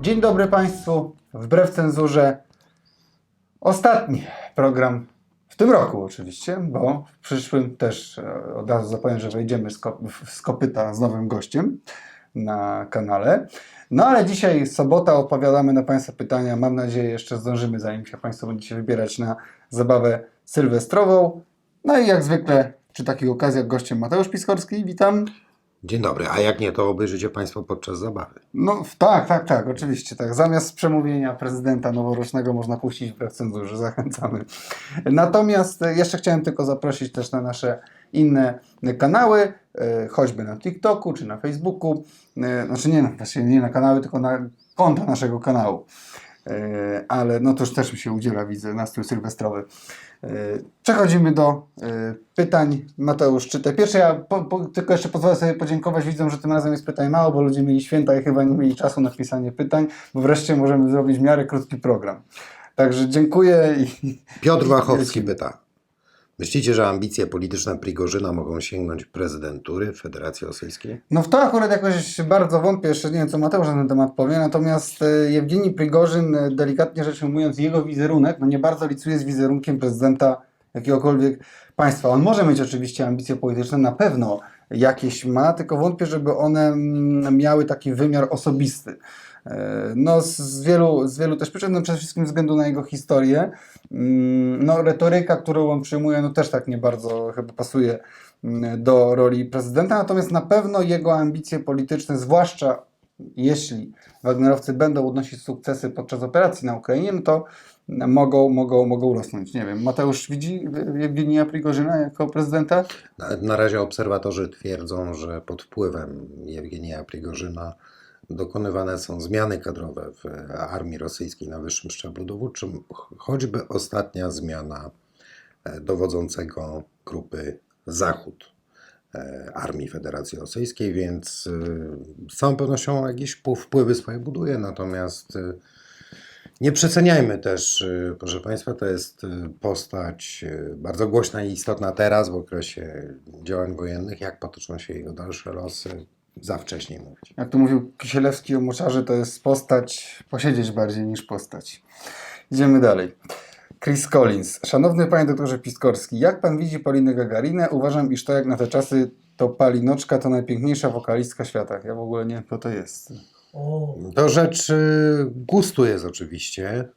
Dzień dobry Państwu. Wbrew cenzurze ostatni program w tym roku oczywiście, bo w przyszłym też e, od razu zapowiem, że wejdziemy z, kopyta z nowym gościem na kanale. No ale dzisiaj sobota, odpowiadamy na Państwa pytania. Mam nadzieję, jeszcze zdążymy, zanim się Państwo będziecie wybierać na zabawę sylwestrową. No i jak zwykle przy takich okazjach gościem Mateusz Piskorski, witam. Dzień dobry, a jak nie, to obejrzycie Państwo podczas zabawy. No tak, tak, tak, oczywiście tak. Zamiast przemówienia prezydenta noworocznego można puścić wbrew cenzurze, zachęcamy. Natomiast e, jeszcze chciałem tylko zaprosić też na nasze inne kanały, e, choćby na TikToku czy na Facebooku. E, Znaczy nie, na- nie na kanały, tylko na konta naszego kanału. E, Ale no to już też mi się udziela, widzę, nastrój sylwestrowy. E, Przechodzimy do e, pytań. Mateusz, czy te pierwsze, ja po, po, tylko jeszcze pozwolę sobie podziękować. Widzę, że tym razem jest pytań mało, bo ludzie mieli święta i chyba nie mieli czasu na pisanie pytań, bo wreszcie możemy zrobić w miarę krótki program. Także dziękuję i Piotr Wachowski pyta. Myślicie, że ambicje polityczne Prigorzyna mogą sięgnąć prezydentury Federacji Rosyjskiej? No w to akurat jakoś bardzo wątpię, jeszcze nie wiem co Mateusz na ten temat powie, natomiast e, Jewgeni Prigorzyn, e, delikatnie rzecz ujmując, jego wizerunek, no nie bardzo licuje z wizerunkiem prezydenta jakiegokolwiek państwa. On może mieć oczywiście ambicje polityczne, na pewno jakieś ma, tylko wątpię, żeby one mm, miały taki wymiar osobisty. E, No z, wielu, z wielu też przyczyn, no przede wszystkim względu na jego historię. Mm, No retoryka, którą on przyjmuje, no też tak nie bardzo chyba pasuje mm, do roli prezydenta, natomiast na pewno jego ambicje polityczne, zwłaszcza jeśli Wagnerowcy będą odnosić sukcesy podczas operacji na Ukrainie, no to mogą, mogą, mogą rosnąć. Nie wiem, Mateusz widzi Jewgenia Prigorzyna jako prezydenta? Na, na razie obserwatorzy twierdzą, że pod wpływem Jewgenija Prigorzyna dokonywane są zmiany kadrowe w armii rosyjskiej na wyższym szczeblu dowódczym, ch- choćby ostatnia zmiana e, dowodzącego grupy Zachód e, Armii Federacji Rosyjskiej, więc e, z całą pewnością jakieś wpływy swoje buduje, natomiast nie przeceniajmy też, proszę Państwa, to jest postać bardzo głośna i istotna teraz w okresie działań wojennych. Jak potoczą się jego dalsze losy, za wcześnie mówić. Jak tu mówił Kisielewski o Moczarze, to jest postać, posiedzieć bardziej niż postać. Idziemy dalej. Chris Collins. Szanowny panie doktorze Piskorski, jak pan widzi Polinę Gagarinę? Uważam, iż to jak na te czasy to Palinoczka to najpiękniejsza wokalistka świata. Ja w ogóle nie wiem, kto to jest. O, To rzecz y, gustu jest oczywiście,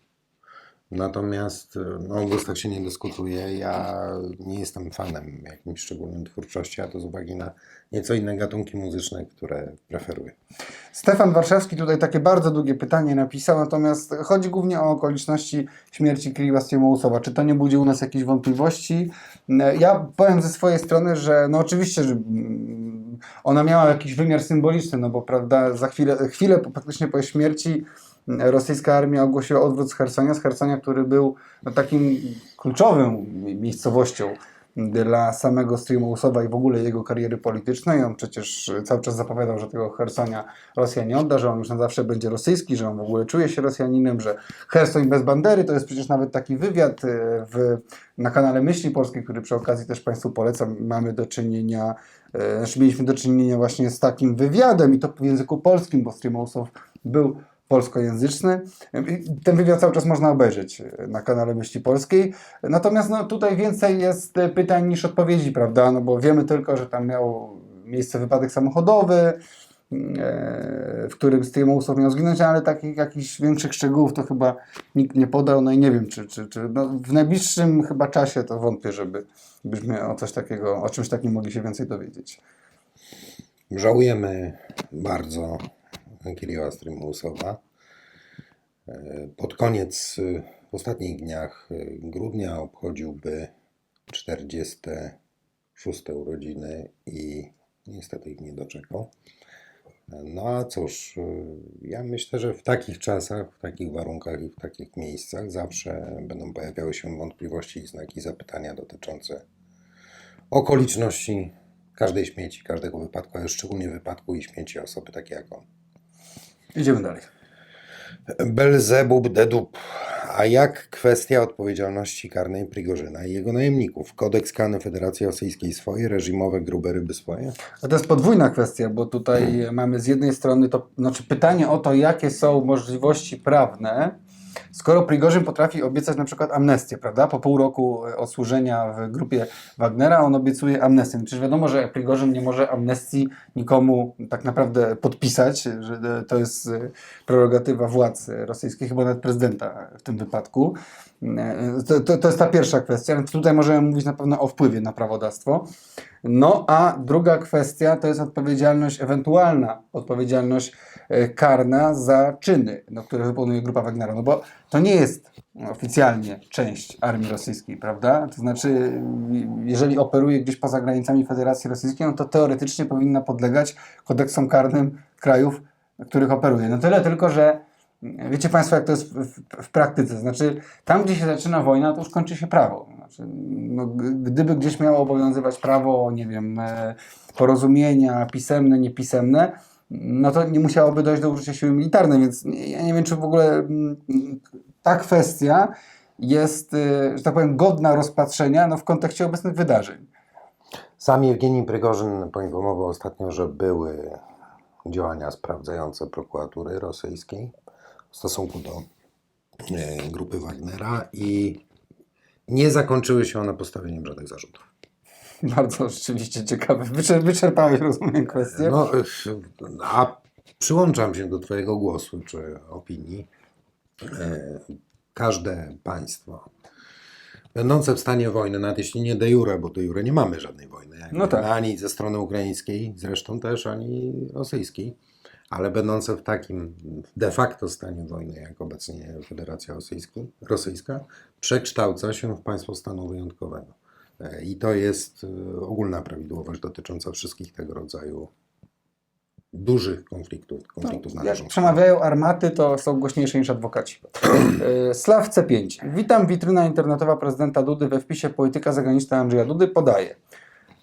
natomiast y, no, o gustach się nie dyskutuje. Ja nie jestem fanem jakimś szczególnym twórczości, a to z uwagi na nieco inne gatunki muzyczne, które preferuję. Stefan Warszawski tutaj takie bardzo długie pytanie napisał, natomiast chodzi głównie o okoliczności śmierci Kiriła Stiemołusowa. Czy to nie budzi u nas jakichś wątpliwości? E, Ja powiem ze swojej strony, że no oczywiście, że mm, ona miała jakiś wymiar symboliczny, no bo prawda, za chwilę, chwilę praktycznie po śmierci rosyjska armia ogłosiła odwrót z Hersonia, z Hersonia, który był no, takim kluczową mi- miejscowością dla samego Strimousowa i w ogóle jego kariery politycznej. On przecież cały czas zapowiadał, że tego Hersonia Rosja nie odda, że on już na zawsze będzie rosyjski, że on w ogóle czuje się Rosjaninem, że Hersoń bez bandery, to jest przecież nawet taki wywiad e, w, na kanale Myśli Polskiej, który przy okazji też Państwu polecam. Mamy do czynienia, e, znaczy mieliśmy do czynienia właśnie z takim wywiadem i to w języku polskim, bo Strimousow był polskojęzyczny. Ten wywiad cały czas można obejrzeć na kanale Myśli Polskiej. Natomiast no, tutaj więcej jest pytań niż odpowiedzi, prawda? No bo wiemy tylko, że tam miał miejsce wypadek samochodowy, e, w którym Strimousow miał zginąć, ale takich jakichś większych szczegółów to chyba nikt nie podał. No i nie wiem, czy, czy, czy no, w najbliższym chyba czasie to wątpię, żeby byśmy o coś takiego, o czymś takim mogli się więcej dowiedzieć. Żałujemy bardzo Kiriła Strimousowa. E, Pod koniec, y, w ostatnich dniach y, grudnia obchodziłby 46 urodziny i niestety ich nie doczekał. No a cóż, y, ja myślę, że w takich czasach, w takich warunkach i w takich miejscach zawsze będą pojawiały się wątpliwości i znaki zapytania dotyczące okoliczności każdej śmieci, każdego wypadku, ale szczególnie wypadku i śmieci osoby takie jak on. Idziemy dalej. Belzebub Dedup. A jak kwestia odpowiedzialności karnej Prigorzyna i jego najemników? Kodeks karny Federacji Rosyjskiej swoje, reżimowe grube ryby swoje? A to jest podwójna kwestia, bo tutaj mamy z jednej strony to, znaczy pytanie o to, jakie są możliwości prawne, skoro Prigorzyn potrafi obiecać na przykład amnestię, prawda? Po pół roku e, odsłużenia w grupie Wagnera on obiecuje amnestię. Przecież wiadomo, że Prigorzyn nie może amnestii nikomu tak naprawdę podpisać, że e, to jest e, prerogatywa władz rosyjskich, chyba nawet prezydenta w tym wypadku. To, to, to jest ta pierwsza kwestia, tutaj możemy mówić na pewno o wpływie na prawodawstwo. No a druga kwestia to jest odpowiedzialność, ewentualna odpowiedzialność e, karna za czyny, które wykonuje grupa Wagnera. No bo to nie jest oficjalnie część armii rosyjskiej, prawda? To znaczy, jeżeli operuje gdzieś poza granicami Federacji Rosyjskiej, no to teoretycznie powinna podlegać kodeksom karnym krajów, w których operuje. No tyle tylko, że Wiecie Państwo, jak to jest w, w, w praktyce. Znaczy, tam, gdzie się zaczyna wojna, to już kończy się prawo. Znaczy, no, gdyby gdzieś miało obowiązywać prawo, nie wiem, e, porozumienia pisemne, niepisemne, no to nie musiałoby dojść do użycia siły militarnej, więc ja nie wiem, czy w ogóle mm, ta kwestia jest, e, że tak powiem, godna rozpatrzenia no, w kontekście obecnych wydarzeń. Sam Jewgenij Prygorzyn poinformował ostatnio, że były działania sprawdzające prokuratury rosyjskiej w stosunku do e, grupy Wagnera i nie zakończyły się one postawieniem żadnych zarzutów. Bardzo rzeczywiście ciekawe. Wyczer, wyczerpałeś, rozumiem, kwestię. No, e, a przyłączam się do Twojego głosu czy opinii. E, Każde państwo będące w stanie wojny, nawet jeśli nie de jure, bo de jure nie mamy żadnej wojny, No tak. ani ze strony ukraińskiej, zresztą też, ani rosyjskiej, ale będące w takim de facto stanie wojny, jak obecnie Federacja Rosyjski, Rosyjska, przekształca się w państwo stanu wyjątkowego. E, I to jest e, ogólna prawidłowość dotycząca wszystkich tego rodzaju dużych konfliktów, konfliktów No, Jak przemawiają armaty, to są głośniejsze niż adwokaci. E, Slaw C5. Witam, witryna internetowa prezydenta Dudy we wpisie Polityka zagraniczna Andrzeja Dudy podaje.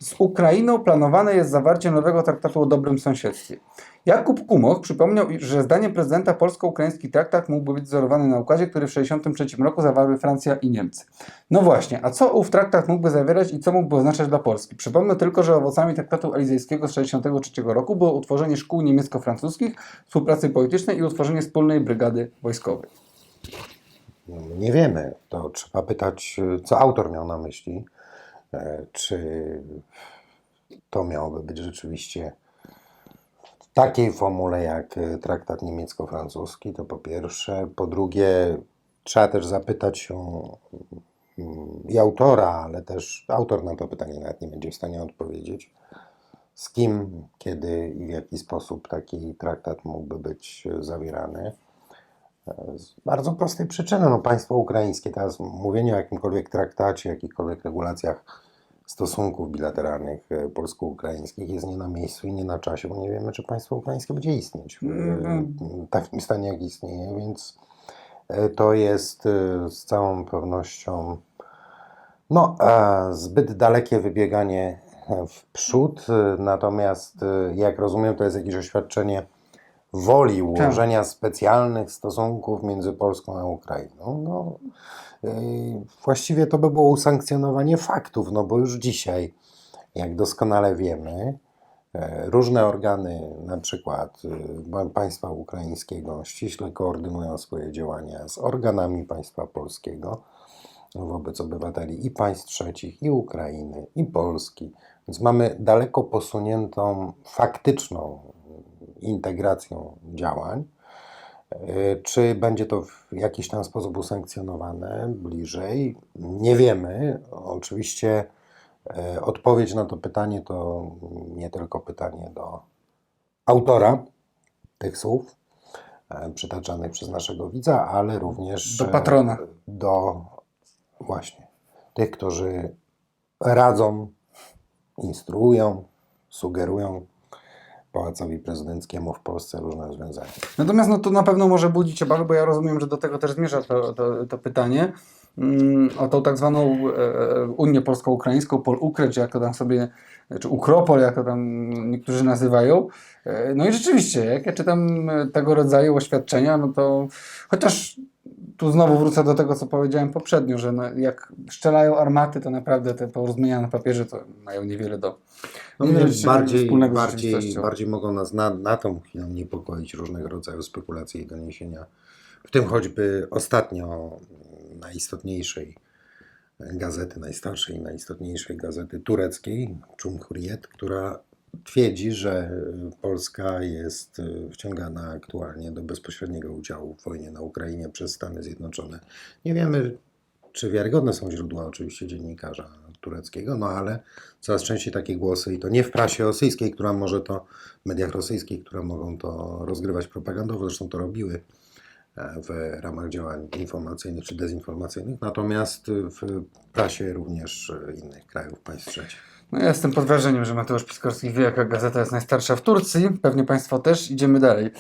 Z Ukrainą planowane jest zawarcie nowego traktatu o dobrym sąsiedztwie. Jakub Kumoch przypomniał, że zdaniem prezydenta polsko-ukraiński traktat mógłby być wzorowany na układzie, który w 1963 roku zawarły Francja i Niemcy. No właśnie, a co ów traktat mógłby zawierać i co mógłby oznaczać dla Polski? Przypomnę tylko, że owocami traktatu elizejskiego z 1963 roku było utworzenie szkół niemiecko-francuskich, współpracy politycznej i utworzenie wspólnej brygady wojskowej. No, Nie wiemy. To trzeba pytać, co autor miał na myśli. E, Czy to miałoby być rzeczywiście takiej formule jak e, traktat niemiecko-francuski, to po pierwsze. Po drugie, trzeba też zapytać się mm, i autora, ale też autor na to pytanie nawet nie będzie w stanie odpowiedzieć. Z kim, kiedy i w jaki sposób taki traktat mógłby być e, zawierany. Z bardzo prostej przyczyny. No, państwo ukraińskie, teraz mówienie o jakimkolwiek traktacie, jakichkolwiek regulacjach stosunków bilateralnych e, polsko-ukraińskich jest nie na miejscu i nie na czasie, bo nie wiemy, czy państwo ukraińskie będzie istnieć w Mhm. e, takim stanie, jak istnieje, więc e, to jest e, z całą pewnością no, e, zbyt dalekie wybieganie e, w przód, e, natomiast e, jak rozumiem, to jest jakieś oświadczenie woli ułożenia specjalnych stosunków między Polską a Ukrainą. No, właściwie to by było usankcjonowanie faktów, no bo już dzisiaj, jak doskonale wiemy, e, różne organy, na przykład e, państwa ukraińskiego, ściśle koordynują swoje działania z organami państwa polskiego wobec obywateli i państw trzecich, i Ukrainy, i Polski. Więc mamy daleko posuniętą faktyczną integracją działań. E, Czy będzie to w jakiś tam sposób usankcjonowane bliżej? Nie wiemy. Oczywiście e, odpowiedź na to pytanie to nie tylko pytanie do autora tych słów e, przytaczanych przez naszego widza, ale również Do patrona. do właśnie tych, którzy radzą, instruują, sugerują pałacowi prezydenckiemu w Polsce różne rozwiązania. Natomiast no, to na pewno może budzić obawy, bo ja rozumiem, że do tego też zmierza to, to, to pytanie. Mm, o tą tak zwaną e, Unię Polsko-Ukraińską, Pol-Ukrecz, jak to tam sobie, czy Ukropol, jak to tam niektórzy nazywają. E, No i rzeczywiście, jak ja czytam tego rodzaju oświadczenia, no to chociaż tu znowu wrócę do tego, co powiedziałem poprzednio, że no, jak szczelają armaty, to naprawdę te porozumienia na papierze to mają niewiele do No, mnie bardziej, bardziej, bardziej mogą nas na, na tą chwilę niepokoić różnego rodzaju spekulacje i doniesienia. W tym choćby ostatnio najistotniejszej gazety, najstarszej i najistotniejszej gazety tureckiej, Cumhuriyet, która twierdzi, że Polska jest y, wciągana aktualnie do bezpośredniego udziału w wojnie na Ukrainie przez Stany Zjednoczone. Nie wiemy, czy wiarygodne są źródła oczywiście dziennikarza tureckiego, no ale coraz częściej takie głosy i to nie w prasie rosyjskiej, która może to, w mediach rosyjskich, które mogą to rozgrywać propagandowo, zresztą to robiły w ramach działań informacyjnych czy dezinformacyjnych, natomiast w prasie również e, innych krajów, państw trzecich. No ja jestem pod wrażeniem, że Mateusz Piskorski wie, jaka gazeta jest najstarsza w Turcji. Pewnie Państwo też. Idziemy dalej.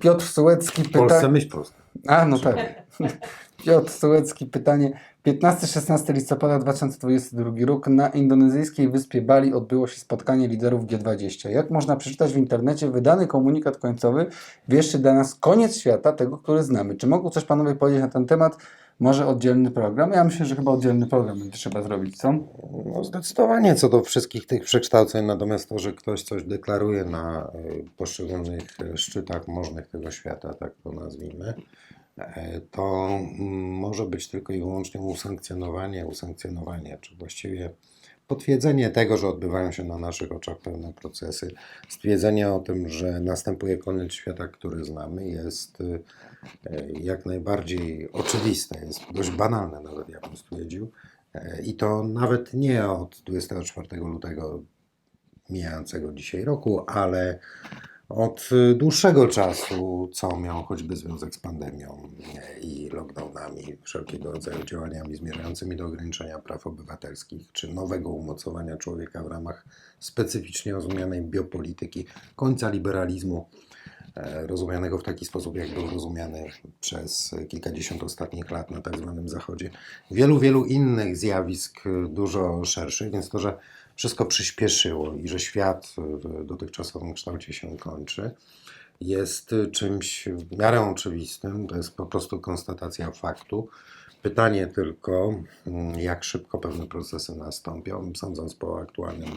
Piotr Sułecki W pyta... Polsce myśl prosta. A, no tak. Piotr Sułecki, pytanie. 15-16 listopada 2022 rok na indonezyjskiej wyspie Bali odbyło się spotkanie liderów G20. Jak można przeczytać w internecie, wydany komunikat końcowy wieszczy dla nas koniec świata, tego, który znamy. Czy mogą coś Panowie powiedzieć na ten temat? Może oddzielny program? Ja myślę, że chyba oddzielny program będzie trzeba zrobić, co? No zdecydowanie co do wszystkich tych przekształceń, natomiast to, że ktoś coś deklaruje na y, poszczególnych y, szczytach możnych tego świata, tak to nazwijmy, to mm, może być tylko i wyłącznie usankcjonowanie, usankcjonowanie, czy właściwie potwierdzenie tego, że odbywają się na naszych oczach pewne procesy, stwierdzenie o tym, że następuje koniec świata, który znamy, jest e, jak najbardziej oczywiste, jest dość banalne nawet, ja bym stwierdził. E, I to nawet nie od 24 lutego mijającego dzisiaj roku, ale od y, dłuższego czasu, co miał choćby związek z pandemią e, i lockdownami, wszelkiego rodzaju działaniami zmierzającymi do ograniczenia praw obywatelskich, czy nowego umocowania człowieka w ramach specyficznie rozumianej biopolityki, końca liberalizmu, e, rozumianego w taki sposób, jak był rozumiany przez kilkadziesiąt ostatnich lat na tak zwanym Zachodzie. Wielu, wielu innych zjawisk y, dużo szerszych, więc to, że wszystko przyspieszyło i że świat w dotychczasowym kształcie się kończy, jest czymś w miarę oczywistym. To jest po prostu konstatacja faktu. Pytanie tylko, mm, jak szybko pewne procesy nastąpią. Sądząc po aktualnym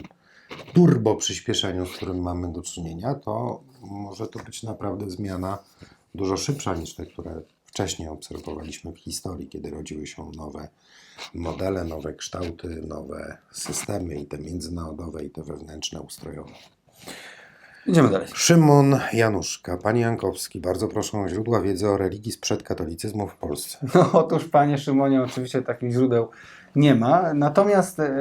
turbo przyspieszeniu, z którym mamy do czynienia, to może to być naprawdę zmiana dużo szybsza niż te, które wcześniej obserwowaliśmy w historii, kiedy rodziły się nowe modele, nowe kształty, nowe systemy i te międzynarodowe, i te wewnętrzne, ustrojowe. Idziemy dalej. Szymon Januszka, Panie Jankowski, bardzo proszę o źródła wiedzy o religii sprzed katolicyzmu w Polsce. No otóż, panie Szymonie, oczywiście takich źródeł nie ma. Natomiast e,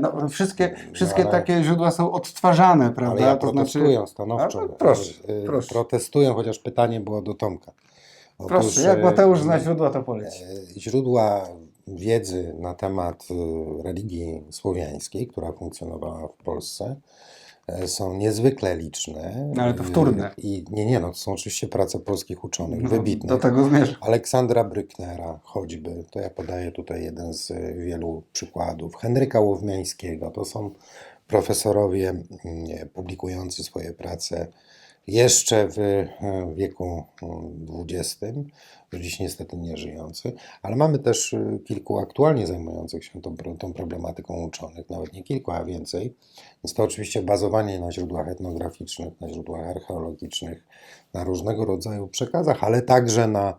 no, wszystkie, wszystkie ale- takie źródła są odtwarzane, prawda? Ale ja to protestuję znaczy, stanowczo. A, no, proszę, Y, proszę. Protestuję, chociaż pytanie było do Tomka. Otóż, proszę, jak y, Mateusz zna źródła, to poleci. E, Źródła wiedzy na temat y, religii słowiańskiej, która funkcjonowała w Polsce, e, są niezwykle liczne. No, ale to wtórne. I, nie, nie, no to są oczywiście prace polskich uczonych, No, wybitnych. do tego zmierzam. Aleksandra Bryknera choćby, to ja podaję tutaj jeden z wielu przykładów. Henryka Łowmiańskiego, to są profesorowie mm, publikujący swoje prace jeszcze w y, wieku XX, już dziś niestety nie żyjący, ale mamy też y, kilku aktualnie zajmujących się tą, tą problematyką uczonych, nawet nie kilku, a więcej. Jest to oczywiście bazowanie na źródłach etnograficznych, na źródłach archeologicznych, na różnego rodzaju przekazach, ale także na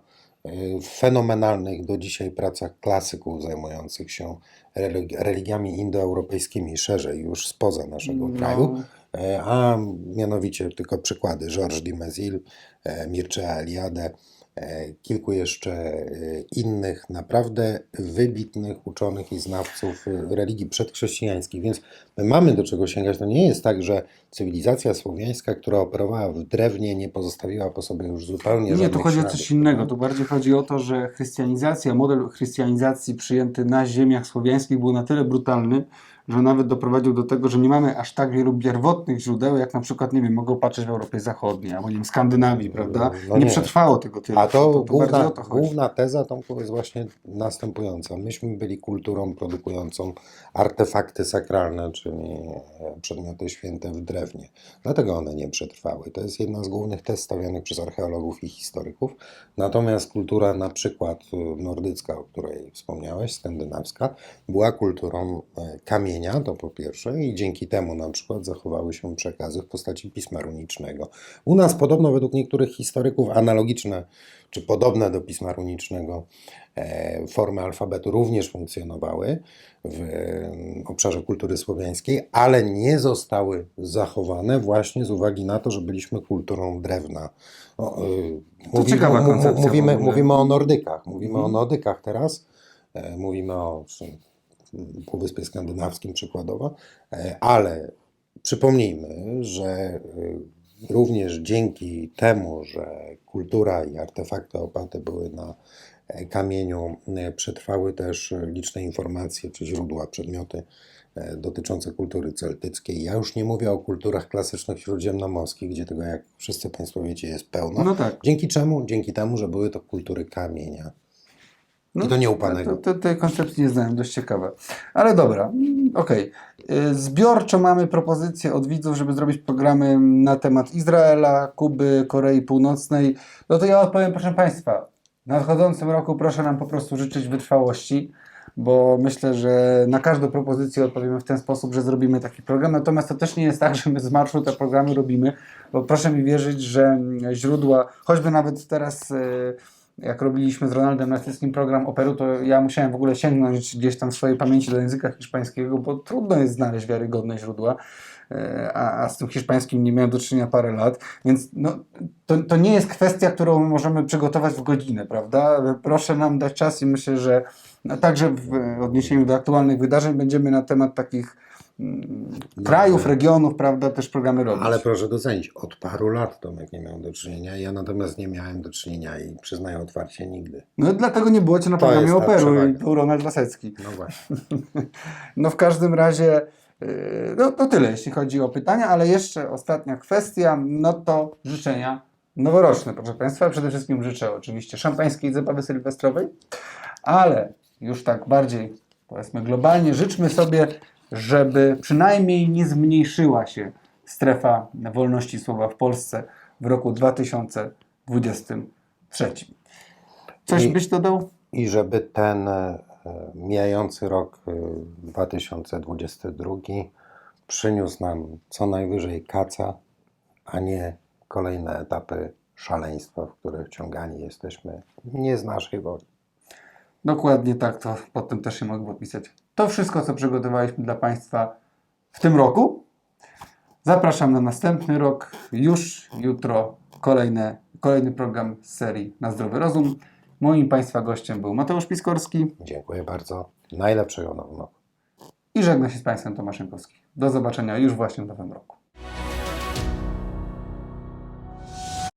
fenomenalnych do dzisiaj pracach klasyków zajmujących się religi- religiami indoeuropejskimi, szerzej już spoza naszego No. kraju, E, a mianowicie tylko przykłady Georges de Mézil, e, Mircea Eliade, e, kilku jeszcze e, innych naprawdę wybitnych uczonych i znawców e, religii przedchrześcijańskich. Więc my mamy do czego sięgać. To nie jest tak, że cywilizacja słowiańska, która operowała w drewnie, nie pozostawiła po sobie już zupełnie Nie, żadnych chodzi o śladów, coś innego. prawda? Tu bardziej chodzi o to, że chrystianizacja, model chrystianizacji przyjęty na ziemiach słowiańskich był na tyle brutalny, że nawet doprowadził do tego, że nie mamy aż tak wielu pierwotnych źródeł, jak na przykład, nie wiem, mogą patrzeć w Europie Zachodniej, albo nie wiem, Skandynawii, prawda? No nie, nie. przetrwało tego tyle. A to, bardziej główna, o to główna teza Tomku jest właśnie następująca. Myśmy byli kulturą produkującą artefakty sakralne, czy czyli e, przedmioty święte w drewnie. Dlatego one nie przetrwały. To jest jedna z głównych tez stawianych przez archeologów i historyków. Natomiast kultura na przykład e, nordycka, o której wspomniałeś, skandynawska, była kulturą e, kamienia, to po pierwsze, i dzięki temu na przykład zachowały się przekazy w postaci pisma runicznego. U nas podobno według niektórych historyków analogiczne czy podobne do pisma runicznego e, formy alfabetu również funkcjonowały w e, obszarze kultury słowiańskiej, ale nie zostały zachowane właśnie z uwagi na to, że byliśmy kulturą drewna. O, e, To ciekawa koncepcja w mówimy, ogóle. mówimy o Nordykach. Mówimy Mhm. o Nordykach teraz. E, Mówimy o Półwyspie Skandynawskim przykładowo, e, ale przypomnijmy, że e, również dzięki temu, że kultura i artefakty oparte były na e, kamieniu, przetrwały też liczne informacje czy źródła, przedmioty dotyczące kultury celtyckiej. Ja już nie mówię o kulturach klasycznych śródziemnomorskich, gdzie tego, jak wszyscy Państwo wiecie, jest pełno. No tak. Dzięki czemu? Dzięki temu, że były to kultury kamienia. No, I to nieupanego. To, to, tej koncepcji nie znałem, dość ciekawe. Ale dobra, okej. Y, Zbiorczo mamy propozycje od widzów, żeby zrobić programy na temat Izraela, Kuby, Korei Północnej. No to ja odpowiem, proszę Państwa, w nadchodzącym roku proszę nam po prostu życzyć wytrwałości, bo myślę, że na każdą propozycję odpowiemy w ten sposób, że zrobimy taki program. Natomiast to też nie jest tak, że my z marszu te programy robimy, bo proszę mi wierzyć, że źródła, choćby nawet teraz. y, jak robiliśmy z Ronaldem Nastyckim program operu, to ja musiałem w ogóle sięgnąć gdzieś tam w swojej pamięci do języka hiszpańskiego, bo trudno jest znaleźć wiarygodne źródła, e, a, a z tym hiszpańskim nie miałem do czynienia parę lat, więc no, to, to nie jest kwestia, którą możemy przygotować w godzinę, prawda? Proszę nam dać czas i myślę, że no, także w odniesieniu do aktualnych wydarzeń będziemy na temat takich mm, krajów, regionów, prawda, też programy robić. Ale proszę docenić, od paru lat Tomek nie miał do czynienia, ja natomiast nie miałem do czynienia i przyznaję otwarcie nigdy. No dlatego nie było Cię na To programie operu i był Ronald Lasecki. No właśnie. No w każdym razie, yy, no to tyle, jeśli chodzi o pytania, ale jeszcze ostatnia kwestia, no to życzenia noworoczne, proszę Państwa. Przede wszystkim życzę oczywiście szampańskiej zabawy sylwestrowej, ale już tak bardziej, powiedzmy globalnie, życzmy sobie, żeby przynajmniej nie zmniejszyła się strefa wolności słowa w Polsce w roku 2023. Coś I- byś dodał? I żeby ten e, mijający rok e, 2022 przyniósł nam co najwyżej kaca, a nie kolejne etapy szaleństwa, w które wciągani jesteśmy nie z naszej woli. Dokładnie tak, to pod tym też się mogę podpisać. To wszystko, co przygotowaliśmy dla Państwa w tym roku. Zapraszam na następny rok. Już jutro kolejne, kolejny program z serii Na Zdrowy Rozum. Moim Państwa gościem był Mateusz Piskorski Dziękuję bardzo. Najlepszego nowego roku. i żegna się z Państwem Tomasz Jankowski. Do zobaczenia już właśnie w nowym roku.